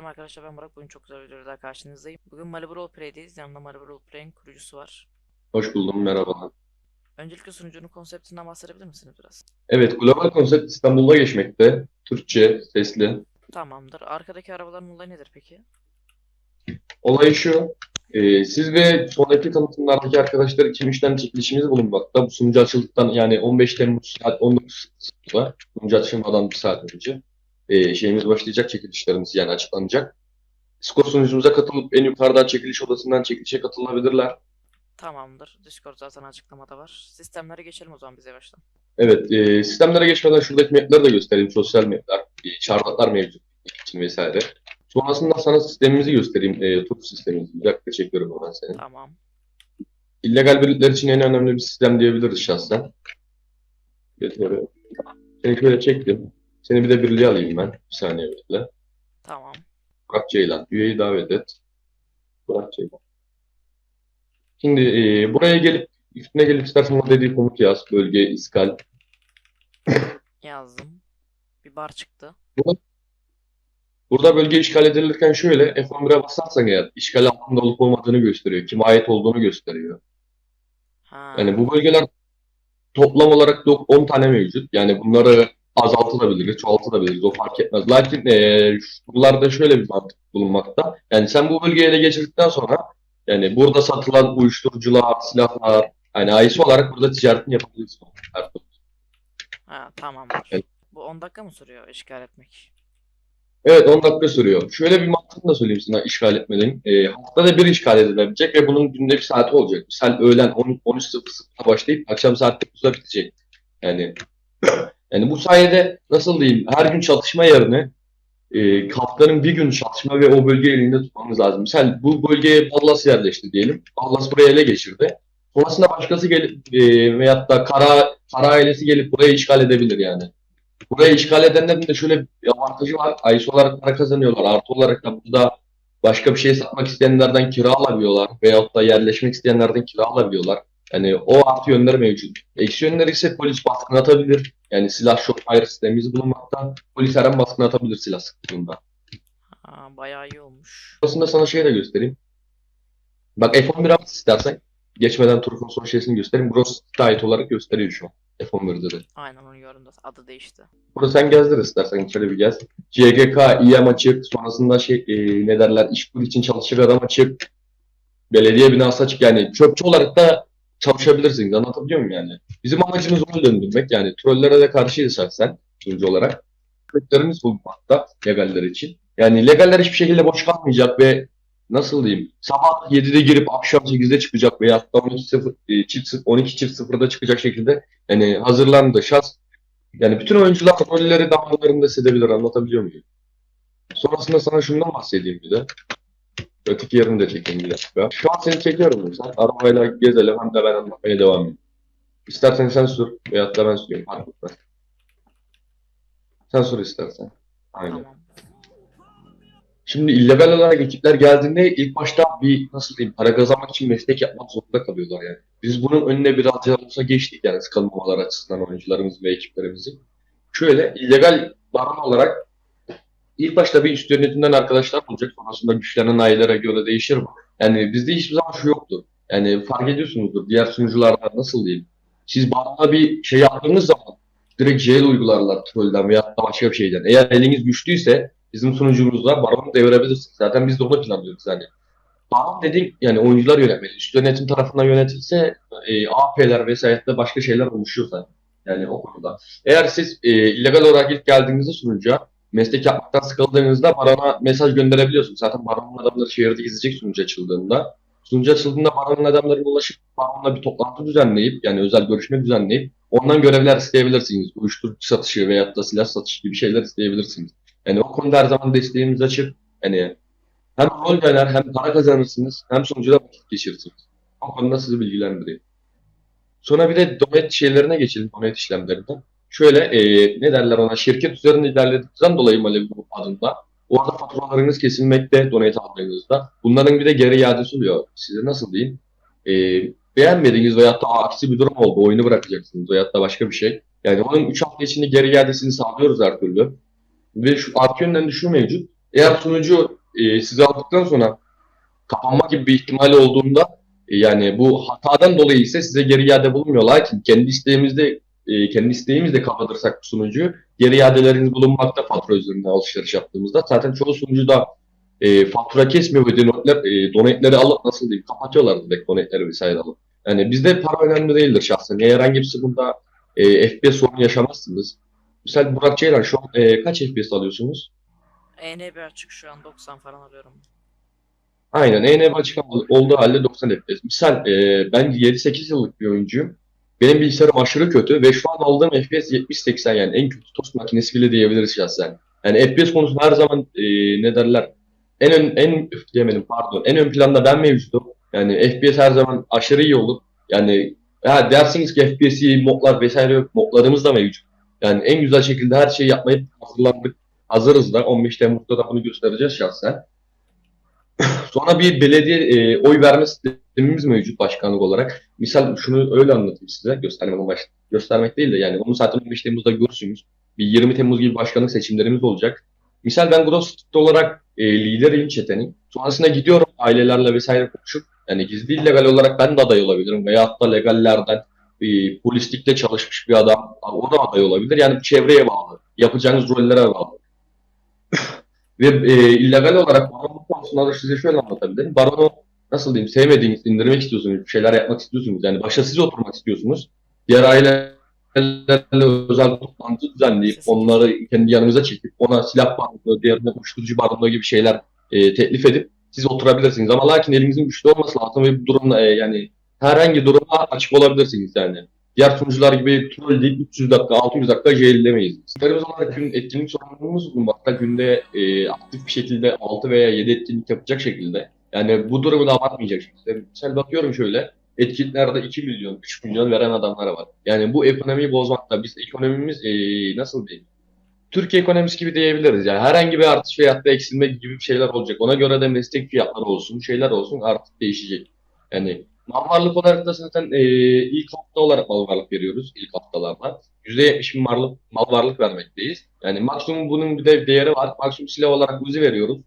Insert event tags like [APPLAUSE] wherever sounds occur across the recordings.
Selam arkadaşlar ben Burak. Bugün çok güzel daha karşınızdayım. Bugün Malibu Roleplay'deyiz. Yanımda Malibu Roleplay'in kurucusu var. Hoş buldum, merhaba. Öncelikle sunucunun konseptinden bahsedebilir misiniz biraz? Evet, global konsept İstanbul'da geçmekte. Türkçe, sesli. Tamamdır. Arkadaki arabaların olayı nedir peki? Olay şu, e, siz ve sonraki tanıtımlardaki arkadaşlar için işlem çekilişimiz bulunmakta. Bu sunucu açıldıktan yani 15 Temmuz saat 19.00'da sunucu açılmadan bir saat önce e, şeyimiz başlayacak, çekilişlerimiz yani açıklanacak. Skor sunucumuza katılıp en yukarıdan çekiliş odasından çekilişe katılabilirler. Tamamdır. Discord zaten açıklamada var. Sistemlere geçelim o zaman biz yavaştan. Evet, e, sistemlere geçmeden şuradaki mapleri de göstereyim. Sosyal mapler, e, çarpıtlar mevcut için vesaire. Sonrasında sana sistemimizi göstereyim. E, tur sistemimizi. Bir dakika çekiyorum hemen seni. Tamam. İllegal birlikler için en önemli bir sistem diyebiliriz şahsen. Getiriyorum. Seni şöyle çektim. Seni bir de birliğe alayım ben. Bir saniye bekle. Tamam. Burak Ceylan. Üyeyi davet et. Burak Ceylan. Şimdi e, buraya gelip üstüne gelip istersen o dediği komut yaz. Bölge, iskal. [COUGHS] Yazdım. Bir bar çıktı. Burada bölge işgal edilirken şöyle F11'e basarsan eğer işgal altında olup olmadığını gösteriyor. Kime ait olduğunu gösteriyor. Ha. Yani bu bölgeler toplam olarak dok- 10 tane mevcut. Yani bunları azaltılabilir, çoğaltılabilir. O fark etmez. Lakin eee buralarda şöyle bir mantık bulunmakta. Yani sen bu bölgeyi ele geçirdikten sonra yani burada satılan uyuşturucular, silahlar yani AIS olarak burada ticaretini yapabilirsin. Ha, tamamdır. Evet. Bu 10 dakika mı sürüyor işgal etmek? Evet 10 dakika sürüyor. Şöyle bir mantığını da söyleyeyim sana işgal etmeden. Ee, haftada bir işgal edilebilecek ve bunun günde bir saati olacak. Misal öğlen 10 13.00'da başlayıp akşam saat 9'da bitecek. Yani yani bu sayede nasıl diyeyim her gün çatışma yerine e, haftanın bir gün çatışma ve o bölgeyi elinde tutmamız lazım. Misal bu bölgeye Ballas yerleşti diyelim. Ballas buraya ele geçirdi. Sonrasında başkası gelip e, veyahut da Kara, Kara ailesi gelip burayı işgal edebilir yani. Burayı işgal edenlerin de şöyle bir avantajı var. Ayıs olarak para kazanıyorlar. Artı olarak da burada başka bir şey satmak isteyenlerden kira alabiliyorlar. Veyahut da yerleşmek isteyenlerden kira alabiliyorlar. Yani o artı yönleri mevcut. Eksi yönleri ise polis baskın atabilir. Yani silah şok fire sistemimiz bulunmakta. Polis her an baskın atabilir silah sıktığında. Ha, bayağı iyi olmuş. Aslında sana şey de göstereyim. Bak F11 at istersen. Geçmeden Turk'un son şeysini göstereyim. Burası ait olarak gösteriyor şu an. F11'de de. Aynen onu gördüm da adı değişti. Burada sen gezdir istersen şöyle bir gez. CGK, İYEM açık. Sonrasında şey e, ne derler işkur için çalışacak adam açık. Belediye binası açık. Yani çöpçü olarak da çalışabilirsiniz. Anlatabiliyor muyum yani? Bizim amacımız onu döndürmek. Yani trollere de karşıyız şahsen sunucu olarak. Köklerimiz bulunmakta legaller için. Yani legaller hiçbir şekilde boş kalmayacak ve nasıl diyeyim sabah 7'de girip akşam 8'de çıkacak veya hatta 12 0 e, çift sıf- 12 çift 0'da çıkacak şekilde yani hazırlandı. Şahs yani bütün oyuncular rolleri damalarında hissedebilir. Anlatabiliyor muyum? Sonrasında sana şundan bahsedeyim bir de. Öteki yerini de çekeyim bir dakika. Şu an seni çekiyorum mesela. Arabayla gezelim hem de ben anlatmaya devam edeyim. İstersen sen sür veyahut da ben süreyim. Fark etmez. Sen sür istersen. Aynen. Tamam. Şimdi illegal olarak ekipler geldiğinde ilk başta bir nasıl diyeyim para kazanmak için meslek yapmak zorunda kalıyorlar yani. Biz bunun önüne biraz olsa geçtik yani sıkılmamalar açısından oyuncularımız ve ekiplerimizi. Şöyle illegal baron olarak ilk başta bir üst yönetimden arkadaşlar olacak. Sonrasında güçlenen ailelere göre değişir bu. Yani bizde hiçbir zaman şu yoktu. Yani fark ediyorsunuzdur diğer sunucularda nasıl diyeyim. Siz barona bir şey yaptığınız zaman direkt jail uygularlar trollden veya da başka bir şeyden. Eğer eliniz güçlüyse bizim sunucumuzda baronu devirebilirsiniz. Zaten biz de onu planlıyoruz yani. Baron dediğim yani oyuncular yönetmeli. Üst yönetim tarafından yönetilse e, AP'ler vesaire başka şeyler oluşuyor zaten. Yani o konuda. Eğer siz e, illegal olarak ilk geldiğinizde sunucuya meslek yapmaktan sıkıldığınızda barona mesaj gönderebiliyorsunuz. Zaten baronun adamları şehirde gezecek sunucu açıldığında. Sunucu açıldığında baronun adamlarına ulaşıp baronla bir toplantı düzenleyip yani özel görüşme düzenleyip ondan görevler isteyebilirsiniz. Uyuşturucu satışı veyahut da silah satışı gibi şeyler isteyebilirsiniz. Yani o konuda her zaman desteğimiz açık. Yani hem rol döner hem para kazanırsınız hem sonucuda vakit geçirirsiniz. O konuda sizi bilgilendireyim. Sonra bir de donate şeylerine geçelim. Donate işlemlerinden. Şöyle e, ne derler ona şirket üzerinde ilerledikten dolayı Malibu adında orada faturalarınız kesilmekte donate aldığınızda. Bunların bir de geri iadesi oluyor. Size nasıl diyeyim? E, beğenmediğiniz veyahut da aksi bir durum oldu. Oyunu bırakacaksınız veyahut da başka bir şey. Yani onun 3 hafta içinde geri iadesini sağlıyoruz her türlü. Ve şu artı yönden de mevcut. Eğer sunucu e, sizi aldıktan sonra kapanma gibi bir ihtimali olduğunda e, yani bu hatadan dolayı ise size geri iade bulunmuyor. Lakin kendi isteğimizde e, kendi isteğimizle kapatırsak bu sunucuyu geri iadeleriniz bulunmakta fatura üzerinden alışveriş yaptığımızda. Zaten çoğu sunucu da e, fatura kesmiyor ve donetler, e, donetleri alıp nasıl diyeyim kapatıyorlar direkt donetleri vesaire alıp. Yani bizde para önemli değildir şahsen. Eğer herhangi bir sıkıntı e, FPS sorunu yaşamazsınız. Misal Burak Ceylan şu an e, kaç FPS alıyorsunuz? ENB açık şu an 90 falan alıyorum. Aynen ENB açık ol- olduğu halde 90 FPS. Misal e, ben 7-8 yıllık bir oyuncuyum. Benim bilgisayarım aşırı kötü ve şu an aldığım FPS 70-80 yani en kötü tost makinesi bile diyebiliriz şahsen. Yani FPS konusunda her zaman e, ne derler en ön, en diyemedim pardon en ön planda ben mevcutum. Yani FPS her zaman aşırı iyi olur. Yani ha dersiniz ki FPS iyi modlar vesaire yok. Modlarımız da mevcut. Yani en güzel şekilde her şeyi yapmaya hazırlandık. Hazırız da 15 Temmuz'da da bunu göstereceğiz şahsen. [LAUGHS] Sonra bir belediye e, oy verme sistemimiz mevcut başkanlık olarak. Misal şunu öyle anlatayım size. Göstermek, baş, göstermek değil de yani onu zaten 15 Temmuz'da görürsünüz. Bir 20 Temmuz gibi başkanlık seçimlerimiz olacak. Misal ben Grosset'te olarak e, lideriyim çetenin. Sonrasında gidiyorum ailelerle vesaire konuşup yani gizli illegal olarak ben de aday olabilirim. Veyahut da legallerden e, polislikte çalışmış bir adam o da aday olabilir. Yani çevreye bağlı. Yapacağınız rollere bağlı. Ve e, illegal olarak baronluk konusunda da size şöyle anlatabilirim. Baronu nasıl diyeyim sevmediğiniz, indirmek istiyorsunuz, bir şeyler yapmak istiyorsunuz. Yani başta siz oturmak istiyorsunuz. Diğer ailelerle özel toplantı düzenleyip onları kendi yanınıza çekip ona silah barındığı, diğerine uyuşturucu barındığı gibi şeyler e, teklif edip siz oturabilirsiniz. Ama lakin elinizin güçlü olması lazım ve bu durumda e, yani herhangi duruma açık olabilirsiniz yani. Diğer sunucular gibi troll deyip 300 dakika, 600 dakika jail'lemeyiz. Sizlerimiz olarak gün etkinlik sorumluluğumuz bulunmakta. Günde e, aktif bir şekilde 6 veya 7 etkinlik yapacak şekilde. Yani bu durumu da abartmayacak şekilde. Mesela bakıyorum şöyle, etkinliklerde 2 milyon, 3 milyon veren adamlar var. Yani bu ekonomiyi bozmakta. Biz ekonomimiz e, nasıl diyeyim? Türkiye ekonomisi gibi diyebiliriz. Yani herhangi bir artış veyahut da eksilme gibi bir şeyler olacak. Ona göre de meslek fiyatları olsun, şeyler olsun artık değişecek. Yani mal olarak da zaten e, ilk hafta olarak mal varlık veriyoruz ilk haftalarda. %70 bin varlık, mal varlık vermekteyiz. Yani maksimum bunun bir de değeri var. Maksimum silah olarak Uzi veriyoruz.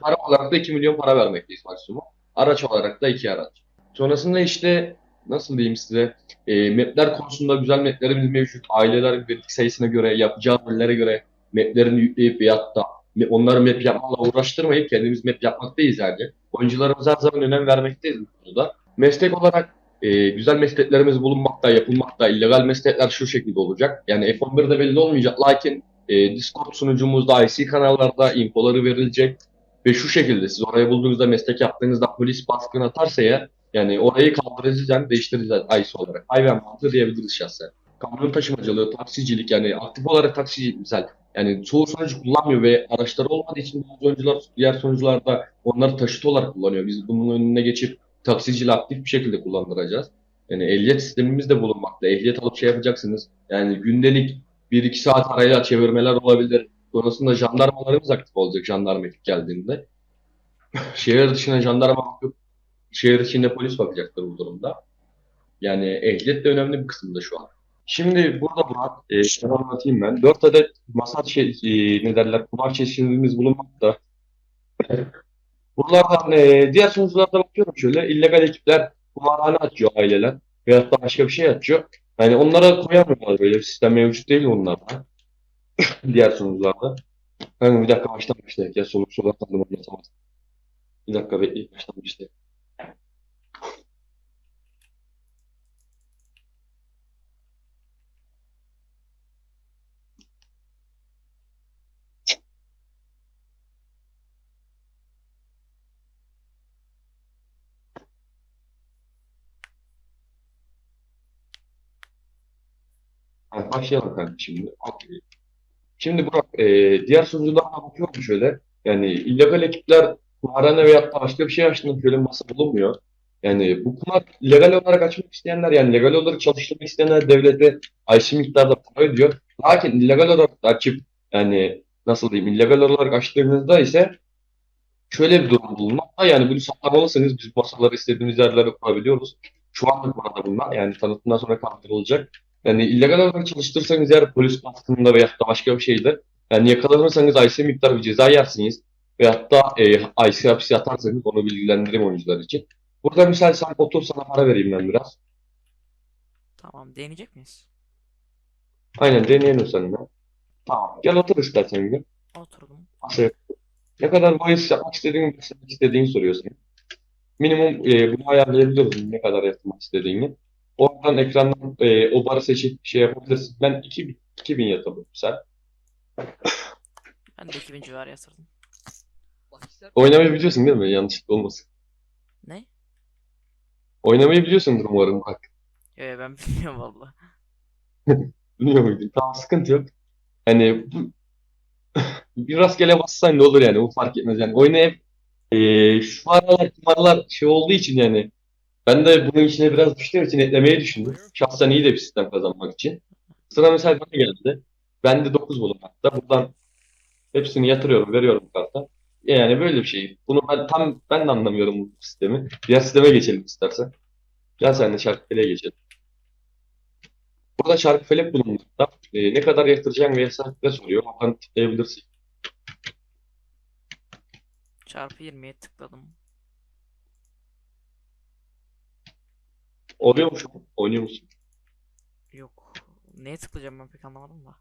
Para olarak da 2 milyon para vermekteyiz maksimum. Araç olarak da 2 araç. Sonrasında işte nasıl diyeyim size e, mapler konusunda güzel maplerimiz mevcut. Aileler verdik sayısına göre, yapacağı rollere göre maplerini yükleyip veyahut da onları map yapmakla uğraştırmayıp kendimiz map yapmaktayız yani. Oyuncularımıza her zaman önem vermekteyiz bu konuda. Meslek olarak e, güzel mesleklerimiz bulunmakta, yapılmakta. illegal meslekler şu şekilde olacak. Yani F11'de belli olmayacak. Lakin e, Discord sunucumuzda, IC kanallarda infoları verilecek. Ve şu şekilde siz oraya bulduğunuzda meslek yaptığınızda polis baskın atarsa ya yani orayı kaldıracağız yani değiştireceğiz IC olarak. Hayvan mantığı diyebiliriz şahsen. Kamyon taşımacılığı, taksicilik yani aktif olarak taksici misal yani çoğu sunucu kullanmıyor ve araçları olmadığı için bazı oyuncular diğer sunucular da onları taşıt olarak kullanıyor. Biz bunun önüne geçip taksiciliği aktif bir şekilde kullandıracağız. Yani ehliyet sistemimiz de bulunmakta. Ehliyet alıp şey yapacaksınız. Yani gündelik 1-2 saat arayla çevirmeler olabilir. Sonrasında jandarmalarımız aktif olacak jandarma ekip geldiğinde. [LAUGHS] Şehir dışına jandarma bakıp şehir içinde polis bakacaktır bu durumda. Yani ehliyet de önemli bir kısımda şu an. Şimdi burada Murat, e, sana anlatayım ben. 4 adet masa şey, e, ne derler, kumar çeşitlerimiz bulunmakta. Buralardan e, diğer sunucularda bakıyorum şöyle, illegal ekipler kumarhane açıyor aileler veyahut da başka bir şey açıyor. Yani onlara koyamıyorlar böyle bir sistem mevcut değil onlarda. [LAUGHS] diğer sunucularda. Kanka bir dakika baştan başlayalım. Ya soluk soluk kaldım anlatamadım. Bir dakika bekleyin baştan başlayalım. Ha, başlayalım kanka şimdi. Okey. Şimdi Burak, e, diğer sunucularına bakıyorum şöyle. Yani illegal ekipler kumarhane da başka bir şey açtığında şöyle masa bulunmuyor. Yani bu kumar legal olarak açmak isteyenler yani legal olarak çalıştırmak isteyenler devlete ayşe miktarda para ödüyor. Lakin illegal olarak açıp yani nasıl diyeyim illegal olarak açtığınızda ise şöyle bir durum bulunmakta. Yani bunu saklamalısınız. Biz masaları istediğimiz yerlere kurabiliyoruz. Şu anlık burada bunlar. Yani tanıtımdan sonra kaldırılacak. Yani illegal olarak çalıştırsanız eğer polis baskınında veya da başka bir şeyde Yani yakalanırsanız IC miktar bir ceza yersiniz. Ve hatta e, IC hapsi yatarsanız onu bilgilendireyim oyuncular için. Burada misal sen otur sana para vereyim ben biraz. Tamam deneyecek miyiz? Aynen deneyelim seninle. Tamam. Gel otur istersen bir. Oturdum. Şey, ne kadar bahis yapmak istediğini, istediğini soruyorsun. Minimum e, bunu ayarlayabiliyorsun ne kadar yapmak istediğini. Oradan ekrandan e, o barı seçip şey yapabilirsin. Ben 2000, 2000 yatırdım sen. Ben de 2000 civarı yatırdım. Oynamayı biliyorsun değil mi? Yanlışlıkla olmasın. Ne? Oynamayı biliyorsundur umarım bak. Yo, ben [LAUGHS] bilmiyorum valla. Bilmiyor muydun? Tamam sıkıntı yok. Hani bu [LAUGHS] bir rastgele bassan ne olur yani o fark etmez yani. Oyuna hep e, şu aralar kumarlar şey olduğu için yani ben de bunun içine biraz düştüğüm için eklemeyi düşündüm. Şahsen iyi de bir sistem kazanmak için. Sıra mesela bana geldi. Ben de 9 buldum hatta. Buradan hepsini yatırıyorum, veriyorum karta. Yani böyle bir şey. Bunu ben tam ben de anlamıyorum bu sistemi. Diğer sisteme geçelim istersen. Gel sen de Çarkıfele'ye geçelim. Burada Çarkıfelek bulunmakta. Ee, ne kadar yatıracağın ve hesapta soruyor. Oradan tıklayabilirsin. Çarpı 20'ye tıkladım. Oluyor mu şu an? Oynuyor musun? Yok. Neye tıklayacağım ben pek anlamadım da.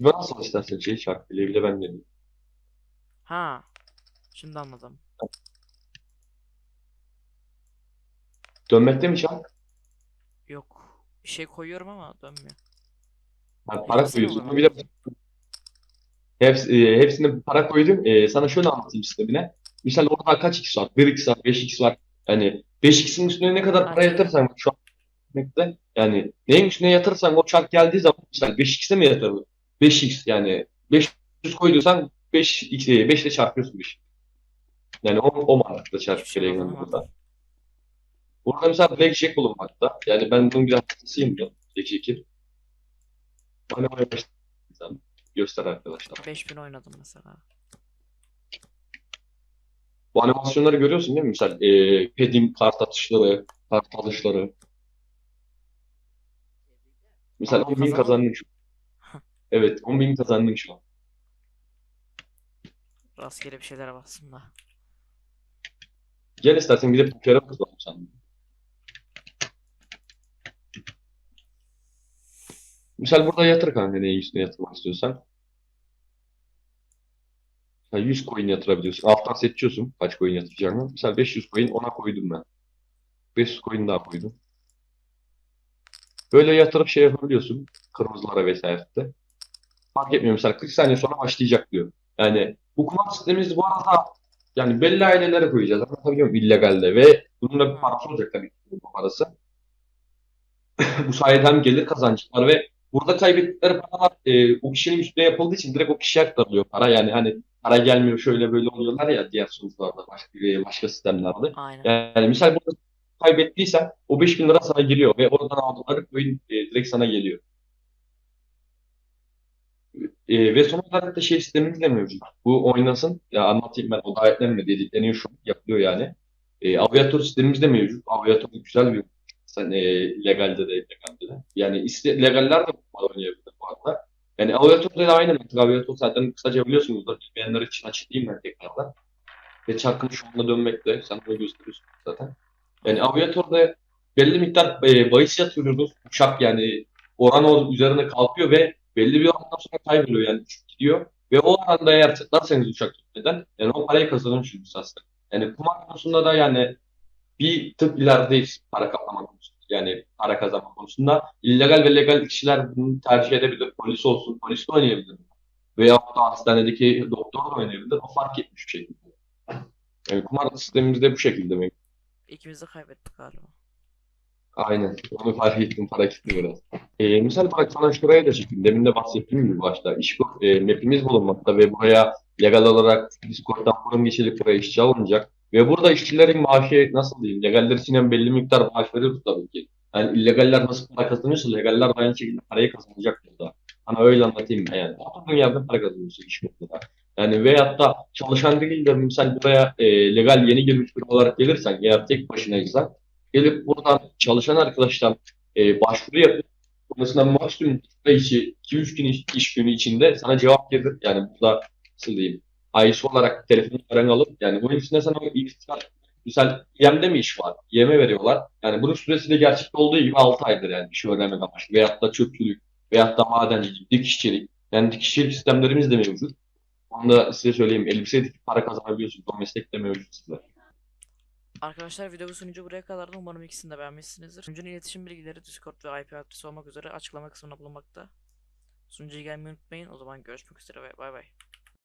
Ve nasıl istersen şey Çarkıfele'yi bile ben dedim. Ha. Şimdi anladım. Dönmekte mi çark? Yok. Bir şey koyuyorum ama dönmüyor. Ha, para koyuyorsun. mi? Bir de Hepsi, e, hepsine para koydum. E, sana şöyle anlatayım sistemine. Misal orada kaç x var? 1x var, 5x var. Yani 5x'in üstüne ne kadar para yatırırsan şu an örnekte, yani neyin üstüne yatırırsan o çark geldiği zaman misal 5x'e mi yatırılır? 5x yani 500 koyduysan 5x 5 ile çarpıyorsun 5. Yani o, o mantıkla şey gereği anlamadım. burada. Burada mesela Blackjack bulunmakta. Yani ben bunun biraz hastasıyım da Blackjack'in. Oynamaya başladım. Göster arkadaşlar. 5000 oynadım mesela. Bu animasyonları görüyorsun değil mi? Misal e, Ped'in kart atışları, kart alışları. Adam 10 bin kazandı. kazandın şu an. Evet 10 bin kazandın şu an. Rastgele bir şeylere bassın da. Gel istersen bir de pokere bakalım sen. Misal burada yatır kanka neyi üstüne yatırmak istiyorsan. Ha, 100 coin yatırabiliyorsun. Alttan seçiyorsun kaç coin yatıracağını. Mesela 500 coin ona koydum ben. 500 coin daha koydum. Böyle yatırıp şey yapabiliyorsun. Kırmızılara vesaire de. Fark etmiyor mesela 40 saniye sonra başlayacak diyor. Yani bu kumar sistemimiz bu arada yani belli ailelere koyacağız. Anlatabiliyor muyum? İllegalde ve bunun da bir parası olacak tabii ki bu parası. [LAUGHS] bu sayede hem gelir kazancı var ve burada kaybettikleri paralar e, o kişinin üstüne yapıldığı için direkt o kişiye aktarılıyor para. Yani hani para gelmiyor şöyle böyle oluyorlar ya diğer sunucularda başka, başka sistemlerde. Aynen. Yani misal burada kaybettiysen o 5000 lira sana giriyor ve oradan aldıkları coin e, direkt sana geliyor. E, ve son olarak da şey sistemimiz de mevcut. Bu oynasın. Ya anlatayım ben o davetlenme dedikleniyor şu yapılıyor yani. E, aviatör sistemimiz de mevcut. Aviatör güzel bir sen e, legalde de illegalde de. Yani iste, legaller de bu oynayabilir bu arada. Yani aviatör de aynı mantık. Aviatör zaten kısaca biliyorsunuz da bilmeyenler için açıklayayım ben tekrardan. Ve çarkın şu anda dönmekte. Sen bunu gösteriyorsun zaten. Yani aviatörde belli miktar e, bahis yatırıyoruz. Uçak yani oran o üzerine kalkıyor ve belli bir orandan sonra kayboluyor yani uçup gidiyor. Ve o oranda eğer tıklarsanız uçak gitmeden yani o parayı kazanıyorsunuz aslında. Yani kumar konusunda da yani bir tık ilerideyiz para kaplama konusunda. Yani para kazanma konusunda. illegal ve legal kişiler bunu tercih edebilir. Polis olsun, polis de oynayabilir. Veyahut da hastanedeki doktor da oynayabilir. O fark etmiş bir şekilde. Yani kumar sistemimizde bu şekilde mi? İkimiz de kaybettik galiba. Aynen. Onu fark ettim. Para gitti biraz. Ee, misal bak sana şuraya da çekeyim. Demin de bahsettiğim gibi başta. İş, e, map'imiz bulunmakta ve buraya legal olarak Discord'dan forum geçilip buraya işçi alınacak. Ve burada işçilerin maaşı nasıl diyeyim? Legaller için belli miktar maaş veriyoruz tabii ki. Yani illegaller nasıl para kazanıyorsa legaller aynı şekilde parayı kazanacak burada. Hani öyle anlatayım ben yani. Oturduğun yerde para kazanıyorsun iş burada. Yani veyahut da çalışan değil de misal buraya e, legal yeni girmiş biri olarak gelirsen eğer tek başınaysan gelip buradan çalışan arkadaşlar e, başvuru yapıp Sonrasında maksimum hafta içi 2-3 gün iş, iş günü içinde sana cevap gelir. Yani burada nasıl diyeyim? ISO olarak telefon numaranı alıp yani bunun içinde sana o istikrar Misal yemde mi iş var? Yeme veriyorlar. Yani bunun süresi de gerçekte olduğu gibi 6 aydır yani şey öğrenmek amaçlı. Veyahut da çöpçülük, veyahut da madencilik, dikişçilik. Yani dikişçilik sistemlerimiz de mevcut. Onu da size söyleyeyim. Elbise dikip para kazanabiliyorsunuz. O meslek de mevcut size. Arkadaşlar video sunucu buraya kadardı. Umarım ikisini de beğenmişsinizdir. Sunucunun iletişim bilgileri Discord ve IP adresi olmak üzere açıklama kısmına bulunmakta. Sunucuya gelmeyi unutmayın. O zaman görüşmek üzere ve bay bay.